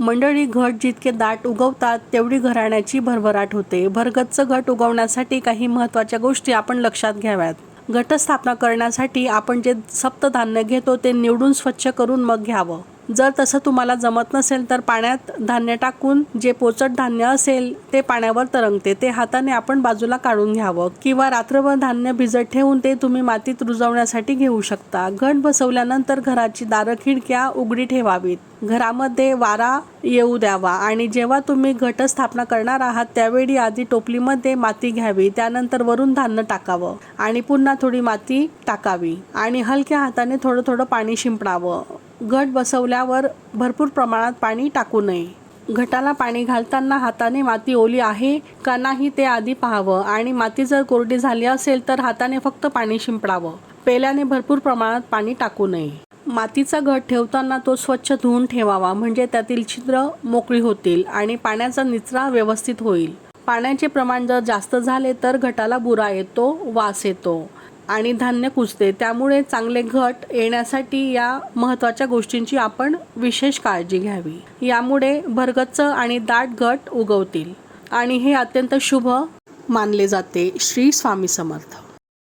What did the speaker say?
मंडळी घट जितके दाट उगवतात तेवढी घराण्याची भरभराट होते. भरगच्च घट उगवण्यासाठी काही महत्त्वाच्या गोष्टी आपण लक्षात घ्याव्यात. घटस्थापना करण्यासाठी आपण जे सप्तधान्य घेतो ते निवडून स्वच्छ करून मग घ्यावं. जर तसं तुम्हाला जमत नसेल तर पाण्यात धान्य टाकून जे पोचट धान्य असेल ते पाण्यावर तरंगते ते हाताने आपण बाजूला काढून घ्यावं. किंवा रात्रभर धान्य भिजत ठेवून ते तुम्ही मातीत रुजवण्यासाठी घेऊ शकता. घट बसवल्यानंतर घराची दारं खिडक्या उघडी ठेवावीत. घरामध्ये वारा येऊ द्यावा आणि जेव्हा तुम्ही घट स्थापना करणार आहात त्यावेळी आधी टोपलीमध्ये माती घ्यावी त्यानंतर वरून धान्य टाकावं आणि पुन्हा थोडी माती टाकावी आणि हलक्या हाताने थोडं थोडं पाणी शिंपडावं. घट बसवल्यावर भरपूर प्रमाणात पाणी टाकू नये. घटाला पाणी घालताना हाताने माती ओली आहे का नाही ते आधी पाहावं आणि माती जर कोरडी झाली असेल तर हाताने फक्त पाणी शिंपडावं. पेल्याने भरपूर प्रमाणात पाणी टाकू नये. मातीचा घट ठेवताना तो स्वच्छ धुवून ठेवावा म्हणजे त्यातील छिद्र मोकळी होतील आणि पाण्याचा निचरा व्यवस्थित होईल. पाण्याचे प्रमाण जर जास्त झाले तर घटाला बुरा येतो वास येतो. आणि धान्य कुजते. त्यामुळे चांगले घट येण्यासाठी या महत्त्वाच्या गोष्टींची आपण विशेष काळजी घ्यावी. यामुळे भरगच्च आणि दाट घट उगवतील. आणि हे अत्यंत शुभ मानले जाते. श्री स्वामी समर्थ.